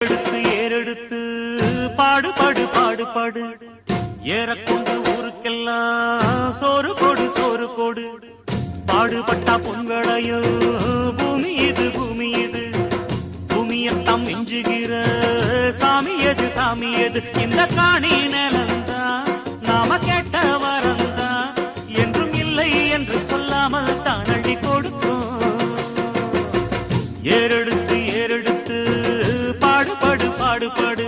எடுத்து ஏறெடுத்து பாடுபாடு பாடுபாடு ஏறக்கொண்டு ஊருக்கெல்லாம் சோறு கொடு சோறு கொடு பாடுபட்டா பொங்கலையோ பூமி இது பூமி இது. பூமியத்தான் மிஞ்சுகிற சாமி எது சாமி எது? இந்த காணி நிலந்தான் நாம கேட்ட வரந்தான் என்றும் இல்லை என்று சொல்லாமல் தான் அள்ளி கொடுக்கும் ஏறெடுத்து பாடுபாடு.